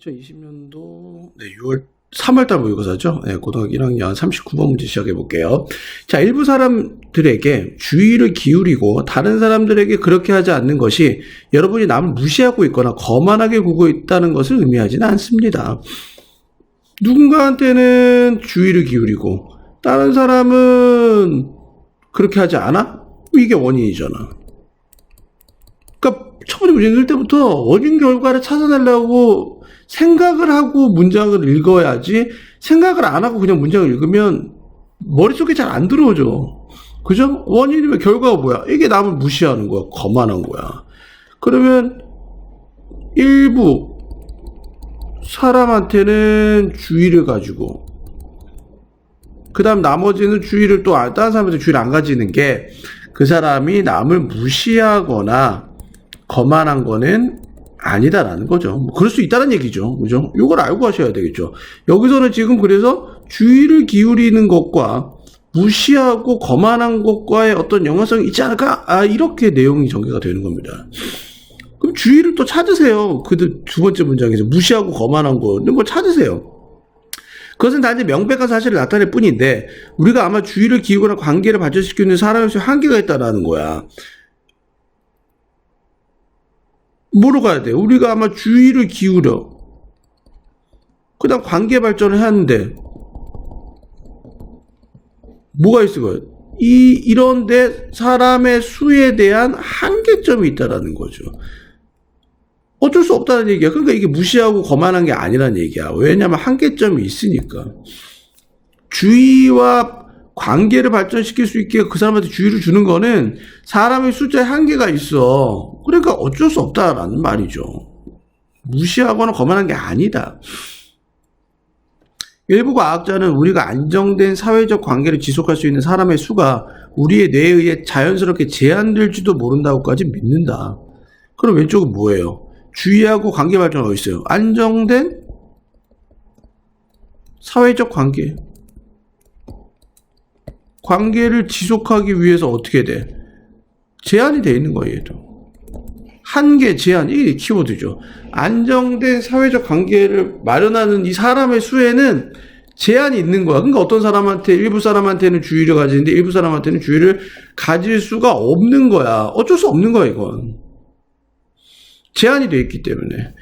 2020년도 네, 6월 3월달 모의고사죠. 네, 고등학교 1학년 39번 문제 시작해 볼게요. 자, 일부 사람들에게 주의를 기울이고 다른 사람들에게 그렇게 하지 않는 것이 여러분이 남을 무시하고 있거나 거만하게 구고 있다는 것을 의미하지는 않습니다. 누군가한테는 주의를 기울이고 다른 사람은 그렇게 하지 않아? 이게 원인이잖아. 그러니까 첫 번째 문제 읽을 때부터 원인 결과를 찾아내려고 생각을 하고 문장을 읽어야지 생각을 안 하고 그냥 문장을 읽으면 머릿속에 잘 안 들어오죠. 그죠? 원인이면 결과가 뭐야? 이게 남을 무시하는 거야. 거만한 거야. 그러면 일부 사람한테는 주의를 가지고 그 다음 나머지는 주의를 또 안- 다른 사람한테 주의를 안 가지는 게 그 사람이 남을 무시하거나 거만한 거는 아니다라는 거죠. 뭐 그럴 수 있다는 얘기죠. 그죠? 이걸 알고 하셔야 되겠죠. 여기서는 지금 그래서 주의를 기울이는 것과 무시하고 거만한 것과의 어떤 연관성이 있지 않을까? 아, 이렇게 내용이 전개가 되는 겁니다. 그럼 주의를 또 찾으세요. 그 두 번째 문장에서 무시하고 거만한 거, 이런 걸 찾으세요. 그것은 단지 명백한 사실을 나타낼 뿐인데 우리가 아마 주의를 기울거나 관계를 발전시키는 사람의 수 한계가 있다라는 거야. 뭐로 가야 돼? 우리가 아마 주의를 기울여. 그 다음 관계 발전을 하는데, 뭐가 있을 거예요? 이, 이런데 사람의 수에 대한 한계점이 있다라는 거죠. 어쩔 수 없다는 얘기야. 그러니까 이게 무시하고 거만한 게 아니라는 얘기야. 왜냐면 한계점이 있으니까. 주의와 관계를 발전시킬 수 있게 그 사람한테 주의를 주는 거는 사람의 숫자에 한계가 있어. 그러니까 어쩔 수 없다라는 말이죠. 무시하거나 거만한 게 아니다. 일부 과학자는 우리가 안정된 사회적 관계를 지속할 수 있는 사람의 수가 우리의 뇌에 의해 자연스럽게 제한될지도 모른다고까지 믿는다. 그럼 왼쪽은 뭐예요? 주의하고 관계 발전은 어디 있어요? 안정된 사회적 관계. 관계를 지속하기 위해서 어떻게 돼? 제한이 돼 있는 거예요. 한계, 제한, 이게 키워드죠. 안정된 사회적 관계를 마련하는 이 사람의 수에는 제한이 있는 거야. 그러니까 어떤 사람한테, 일부 사람한테는 주의를 가지는데 일부 사람한테는 주의를 가질 수가 없는 거야. 어쩔 수 없는 거야, 이건. 제한이 돼 있기 때문에.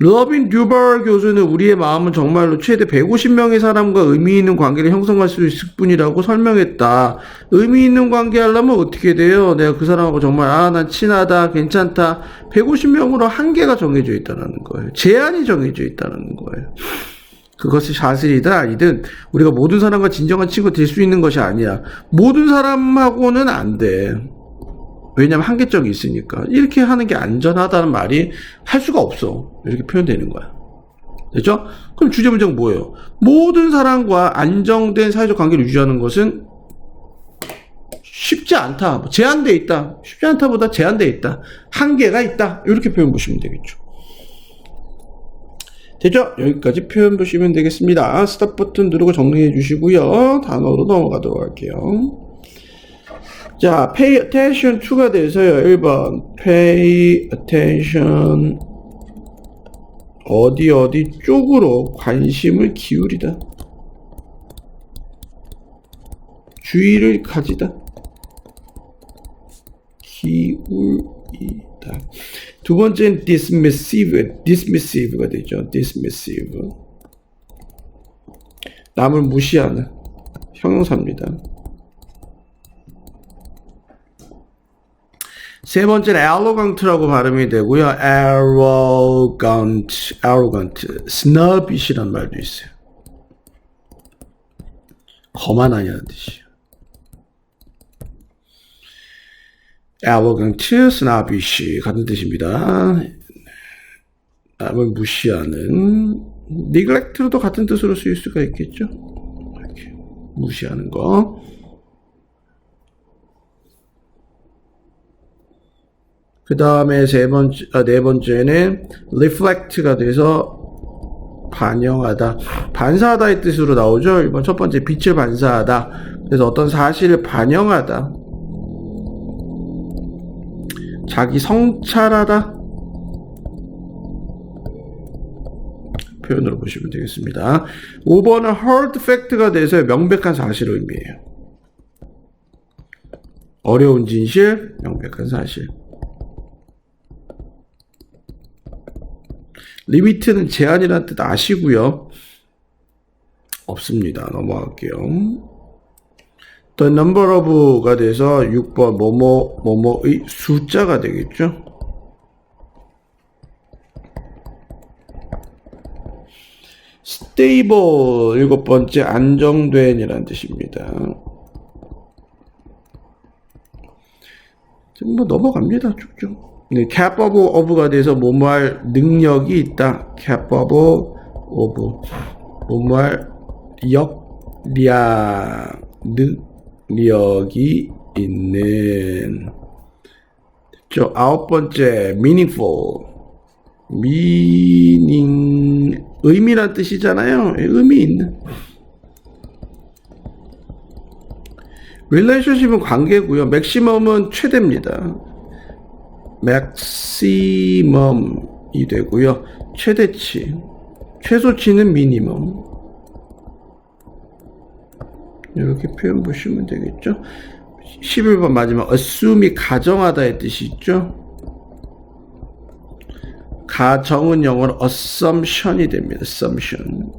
러빈 듀발 교수는 우리의 마음은 정말로 최대 150명의 사람과 의미 있는 관계를 형성할 수 있을 뿐이라고 설명했다. 의미 있는 관계 하려면 어떻게 돼요? 내가 그 사람하고 정말, 아, 난 친하다, 괜찮다. 150명으로 한계가 정해져 있다는 거예요. 제한이 정해져 있다는 거예요. 그것이 사실이든 아니든 우리가 모든 사람과 진정한 친구가 될수 있는 것이 아니야. 모든 사람하고는 안 돼. 왜냐면 한계점이 있으니까. 이렇게 하는 게 안전하다는 말이 할 수가 없어. 이렇게 표현되는 거야. 됐죠? 그럼 주제 문제는 뭐예요? 모든 사람과 안정된 사회적 관계를 유지하는 것은 쉽지 않다. 뭐 제한돼 있다. 쉽지 않다보다 제한돼 있다. 한계가 있다. 이렇게 표현 보시면 되겠죠. 됐죠? 여기까지 표현 보시면 되겠습니다. 스탑 버튼 누르고 정리해 주시고요. 단어로 넘어가도록 할게요. 자, pay attention to가 돼서요. 1번 pay attention 어디 어디 쪽으로 관심을 기울이다. 주의를 가지다. 기울이다. 두 번째는 dismissive, dismissive가 되죠. dismissive. 남을 무시하는 형용사입니다. 세 번째는 arrogant라고 발음이 되고요. arrogant, arrogant, snobbish이란 말도 있어요. 거만하냐는 뜻이에요. arrogant, snobbish 같은 뜻입니다. 남을 무시하는 neglect로도 같은 뜻으로 쓰일 수가 있겠죠. 이렇게 무시하는 거. 그 다음에 세 번째, 아, 네 번째는 reflect가 돼서 반영하다. 반사하다의 뜻으로 나오죠. 이번 첫 번째 빛을 반사하다. 그래서 어떤 사실을 반영하다. 자기 성찰하다. 표현으로 보시면 되겠습니다. 5번은 hard fact가 돼서 명백한 사실을 의미해요. 어려운 진실, 명백한 사실. 리미트는 제한이라는 뜻 아시고요. 없습니다. 넘어갈게요. The number of가 돼서 6번 뭐뭐 뭐뭐의 숫자가 되겠죠. stable 일곱 번째 안정된이라는 뜻입니다. 지금 뭐 넘어갑니다. 쭉쭉. 네, capable of가 돼서 뭐뭐할 능력이 있다. capable of 뭐뭐할 역량 능력이 있는 저 아홉 번째 meaningful meaning 의미란 뜻이잖아요. 의미 있는 relationship은 관계고요. maximum은 최대입니다. Maximum이 되고요. 최대치 최소치는 minimum 이렇게 표현 보시면 되겠죠. 11번 마지막 assume이 가정하다의 뜻이 있죠. 가정은 영어로 assumption이 됩니다. assumption.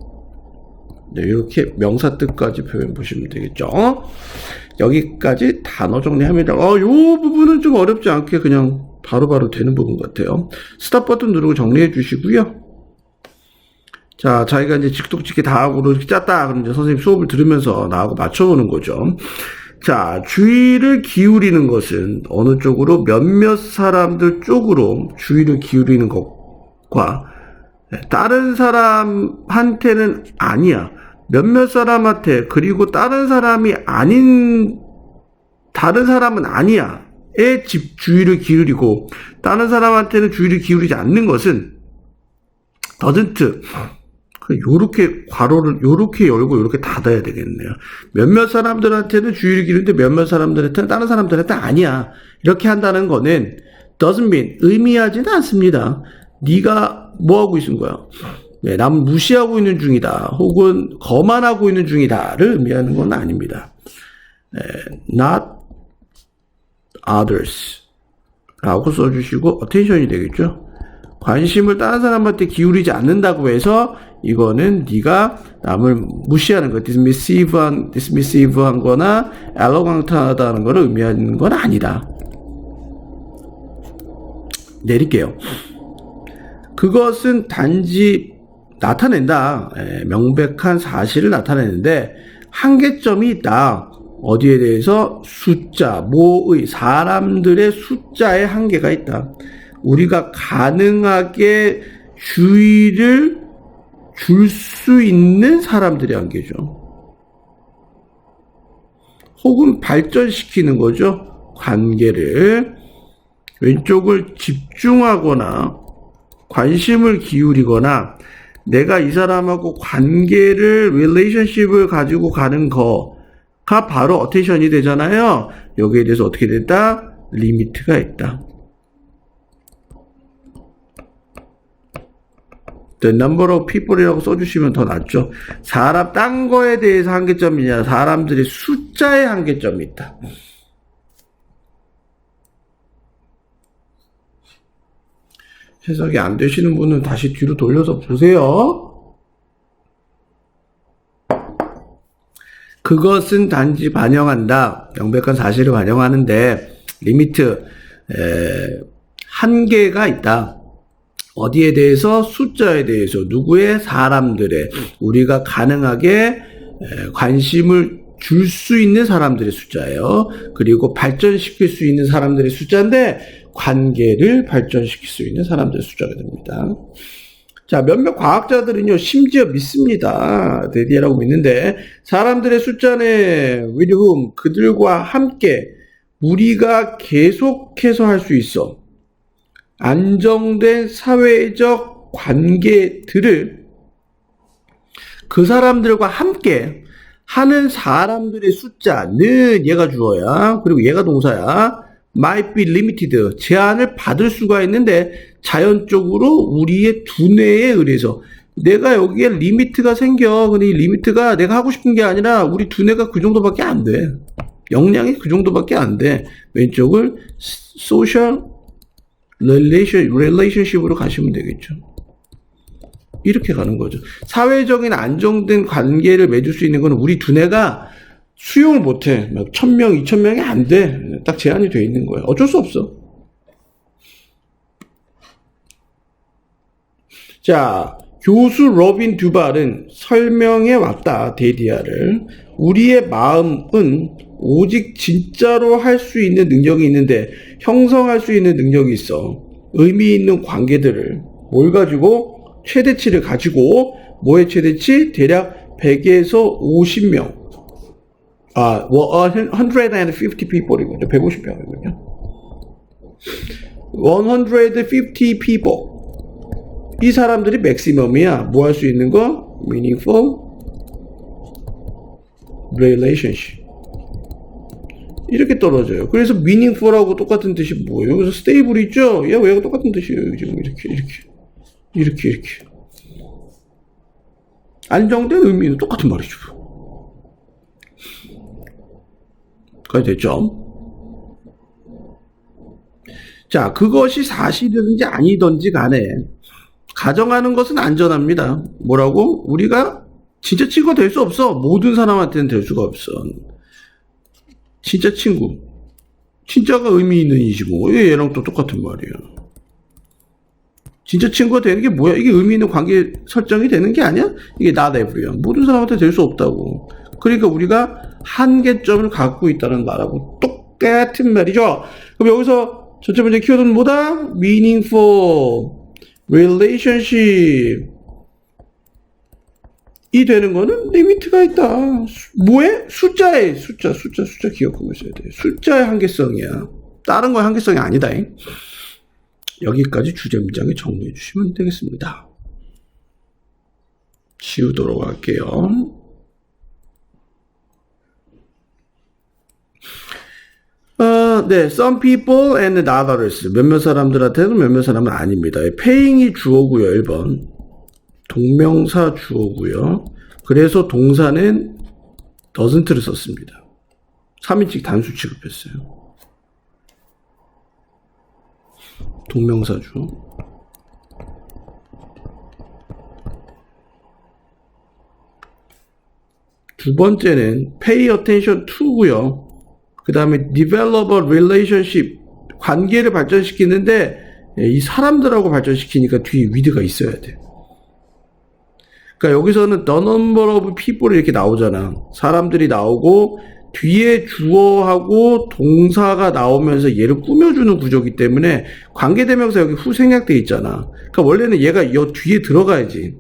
네, 이렇게 명사 뜻까지 표현 보시면 되겠죠. 여기까지 단어 정리합니다. 어, 요 부분은 좀 어렵지 않게 그냥 바로 바로 되는 부분 같아요. 스탑 버튼 누르고 정리해 주시고요. 자, 자기가 이제 직독직기 다 하고 이렇게 짰다. 그럼 이제 선생님 수업을 들으면서 나하고 맞춰보는 거죠. 자, 주의를 기울이는 것은 어느 쪽으로 몇몇 사람들 쪽으로 주의를 기울이는 것과 다른 사람한테는 아니야. 몇몇 사람한테 그리고 다른 사람이 아닌 다른 사람은 아니야. 에집 주의를 기울이고 다른 사람한테는 주의를 기울이지 않는 것은 doesn't 요렇게 괄호를 요렇게 열고 요렇게 닫아야 되겠네요. 몇몇 사람들한테는 주의를 기울이는데 몇몇 사람들한테는 다른 사람들한테 아니야. 이렇게 한다는 거는 doesn't mean 의미하지는 않습니다. 네가 뭐 하고 있는 거야? 네, 남 무시하고 있는 중이다. 혹은 거만하고 있는 중이다를 의미하는 건 아닙니다. 네, not others 라고 써주시고 attention이 되겠죠. 관심을 다른 사람한테 기울이지 않는다고 해서 이거는 네가 남을 무시하는 거, dismissive한, dismissive한 거나 arrogant하다는 거를 의미하는 건 아니다. 내릴게요. 그것은 단지 나타낸다. 예, 명백한 사실을 나타내는데 한계점이 있다. 어디에 대해서 숫자, 뭐의 사람들의 숫자에 한계가 있다. 우리가 가능하게 주의를 줄 수 있는 사람들의 한계죠. 혹은 발전시키는 거죠. 관계를 왼쪽을 집중하거나 관심을 기울이거나 내가 이 사람하고 관계를 relationship을 가지고 가는 거 가 바로 어테이션이 되잖아요. 여기에 대해서 어떻게 됐다? 리미트가 있다. Number of people이라고 써주시면 더 낫죠. 사람, 딴 거에 대해서 한계점이냐, 사람들의 숫자에 한계점이 있다. 해석이 안 되시는 분은 다시 뒤로 돌려서 보세요. 그것은 단지 반영한다. 명백한 사실을 반영하는데, 리미트, 에, 한계가 있다. 어디에 대해서 숫자에 대해서 누구의 사람들의 우리가 가능하게 관심을 줄 수 있는 사람들의 숫자예요. 그리고 발전시킬 수 있는 사람들의 숫자인데 관계를 발전시킬 수 있는 사람들의 숫자가 됩니다. 자, 몇몇 과학자들은요, 심지어 믿습니다. 데디라고 믿는데, 사람들의 숫자는 whom, 그들과 함께 우리가 계속해서 할 수 있어. 안정된 사회적 관계들을 그 사람들과 함께 하는 사람들의 숫자는 얘가 주어야 그리고 얘가 동사야 might be limited 제한을 받을 수가 있는데 자연적으로 우리의 두뇌에 의해서 내가 여기에 리미트가 생겨. 근데 이 리미트가 내가 하고 싶은 게 아니라 우리 두뇌가 그 정도밖에 안 돼. 역량이 그 정도밖에 안 돼. 왼쪽을 소셜 릴레이션 릴레이션십으로 가시면 되겠죠. 이렇게 가는 거죠. 사회적인 안정된 관계를 맺을 수 있는 건 우리 두뇌가 수용을 못해. 막천 명, 이천 명이 안 돼. 딱 제한이 돼 있는 거야. 어쩔 수 없어. 자, 교수 로빈 두발은 설명해 왔다. 데디아를. 우리의 마음은 오직 진짜로 할 수 있는 능력이 있는데 형성할 수 있는 능력이 있어. 의미 있는 관계들을 뭘 가지고 최대치를 가지고 뭐의 최대치? 대략 100에서 50명. 아, 뭐, 150 people이군요. 150명이군요. 150 people. 이 사람들이 맥시멈이야. 뭐 할 수 있는 거? meaningful relationship. 이렇게 떨어져요. 그래서 meaningful하고 똑같은 뜻이 뭐예요? 여기서 stable 있죠? 얘왜 똑같은 뜻이에요? 지금 이렇게, 이렇게. 이렇게, 이렇게. 안정된 의미는 똑같은 말이죠. 까지 됐죠? 자, 그것이 사실이든지 아니든지 간에 가정하는 것은 안전합니다. 뭐라고? 우리가 진짜 친구가 될 수 없어. 모든 사람한테는 될 수가 없어. 진짜 친구. 진짜가 의미 있는 이시고 얘랑 또 똑같은 말이야. 진짜 친구가 되는 게 뭐야? 이게 의미 있는 관계 설정이 되는 게 아니야? 이게 everyone. 모든 사람한테 될 수 없다고. 그러니까 우리가 한계점을 갖고 있다는 말하고 똑같은 말이죠. 그럼 여기서 전체 문제 키워드는 뭐다? meaningful relationship 이 되는 거는 리미트가 있다. 뭐에? 숫자에 숫자 숫자 숫자 기억하고 있어야 돼. 숫자의 한계성이야. 다른 거의 한계성이 아니다. 여기까지 주제 문장에 정리해 주시면 되겠습니다. 지우도록 할게요. 어, 네, some people and others. 몇몇 사람들한테는 몇몇 사람은 아닙니다. paying이 주어고요, 1번. 동명사 주어고요. 그래서 동사는 doesn't를 썼습니다. 3인칭 단수 취급했어요. 동명사 주. 두 번째는 pay attention to고요. 그 다음에 develop a relationship 관계를 발전시키는데 이 사람들하고 발전시키니까 뒤에 with가 있어야 돼. 그러니까 여기서는 the number of people 이렇게 나오잖아. 사람들이 나오고 뒤에 주어하고 동사가 나오면서 얘를 꾸며주는 구조기 때문에 관계대명사 여기 후 생략돼 있잖아. 그러니까 원래는 얘가 이 뒤에 들어가야지.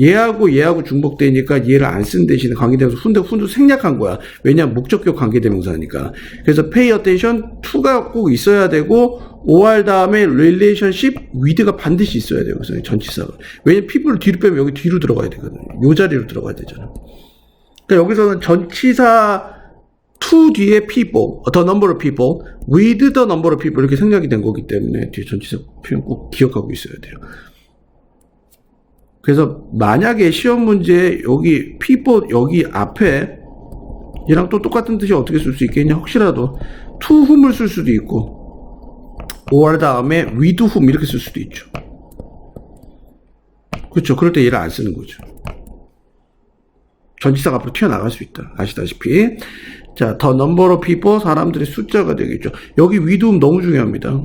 얘하고 얘하고 중복되니까 얘를 안 쓴 대신에 관계대명사 훈데 훈도 생략한 거야. 왜냐면 목적격 관계대명사니까. 그래서 pay attention to가 꼭 있어야 되고 or 다음에 relationship with가 반드시 있어야 돼요. 그래서 전치사가. 왜냐면 people을 뒤로 빼면 여기 뒤로 들어가야 되거든. 요 자리로 들어가야 되잖아. 그러니까 여기서는 전치사 to 뒤에 people, the number of people, with the number of people 이렇게 생략이 된 거기 때문에 뒤에 전치사 표현 꼭 기억하고 있어야 돼요. 그래서 만약에 시험 문제 여기 people 여기 앞에 얘랑 또 똑같은 뜻이 어떻게 쓸 수 있겠냐 혹시라도 to whom을 쓸 수도 있고 or 다음에 with whom 이렇게 쓸 수도 있죠. 그렇죠. 그럴 때 얘를 안 쓰는 거죠. 전치사가 앞으로 튀어나갈 수 있다. 아시다시피. 자, number of people, 사람들의 숫자가 되겠죠. 여기 whom 너무 중요합니다.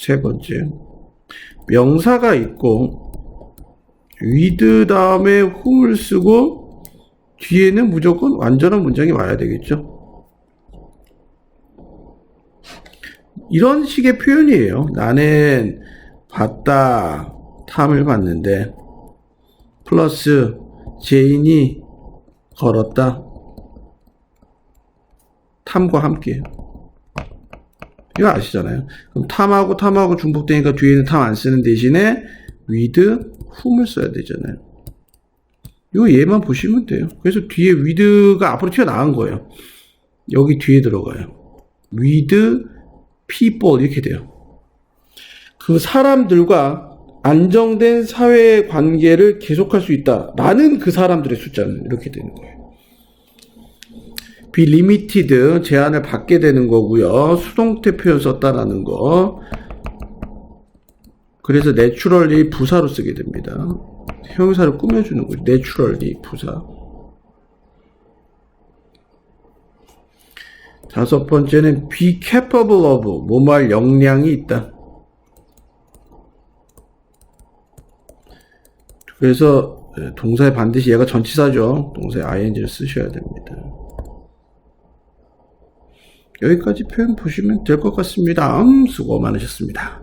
세 번째. 명사가 있고, with 다음에 whom을 쓰고, 뒤에는 무조건 완전한 문장이 와야 되겠죠. 이런 식의 표현이에요. 나는 봤다, 탐을 봤는데, 플러스 제인이 걸었다. 탐과 함께. 이거 아시잖아요. 그럼 탐하고 탐하고 중복되니까 뒤에는 탐 안 쓰는 대신에 with whom을 써야 되잖아요. 이거 얘만 보시면 돼요. 그래서 뒤에 with가 앞으로 튀어나간 거예요. 여기 뒤에 들어가요. with people 이렇게 돼요. 그 사람들과 안정된 사회 관계를 계속할 수 있다라는 그 사람들의 숫자는 이렇게 되는 거예요. Limited 제한을 받게 되는 거고요. 수동태 표현 썼다라는 거. 그래서 naturally 부사로 쓰게 됩니다. 형용사를 꾸며주는 거예요. naturally 부사. 다섯 번째는 be capable of 뭐뭐할 역량이 있다. 그래서 예, 동사에 반드시 얘가 전치사죠. 동사에 ing를 쓰셔야 됩니다. 여기까지 표현 보시면 될 것 같습니다. 음, 수고 많으셨습니다.